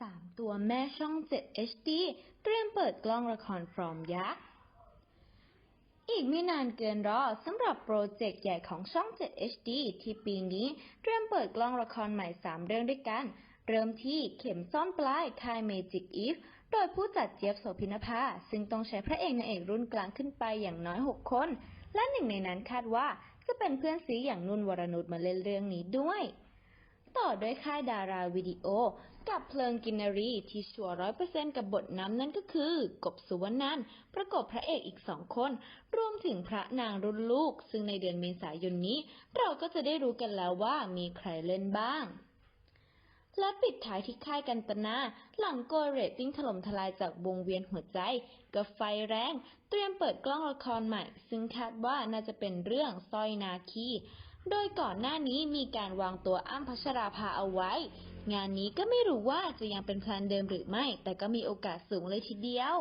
สามตัวแม่ช่อง 7 HD เตรียมเปิดกล้องละครพร้อมยักษ์ อีกไม่นานเกินรอสำหรับโปรเจกต์ใหญ่ของช่อง 7 HD ที่ปีนี้เตรียมเปิดกล้องละครใหม่ 3 เรื่องด้วยกัน เริ่มที่เข็มซ่อนปลายค่ายเมจิกอีฟโดยผู้จัดเจี๊ยบโสพินภา ซึ่งต้องใช้พระเอกนางเอกรุ่นกลางขึ้นไปอย่างน้อย 6 คน และหนึ่งในนั้นคาดว่าจะเป็นเพื่อนซีอย่างนุ่นวรนุชมาเล่นเรื่องนี้ด้วย ต่อด้วยค่ายดาราวิดีโอ กับเพลิงกินนารีที่ชัวร้อยเปอร์เซนกับบทน้ำนั่นก็คือ กบสุวรรณันประกบพระเอกอีกสองคน รวมถึงพระนางรุ่นลูก ซึ่งในเดือนเมษายนนี้ เราก็จะได้รู้กันแล้วว่ามีใครเล่นบ้างและปิดท้ายที่ค่ายกันตนา หลังโกเรตติ้งถล่มทลายจากวงเวียนหัวใจกับไฟแรง เตรียมเปิดกล้องละครใหม่ ซึ่งคาดว่าน่าจะเป็นเรื่องสร้อยนาคี โดยก่อนหน้านี้มีการวางตัวอ้ำพัชราภาเอาไว้ งานนี้ก็ไม่รู้ว่าจะยังเป็นแพลนเดิมหรือไม่ แต่ก็มีโอกาสสูงเลยทีเดียว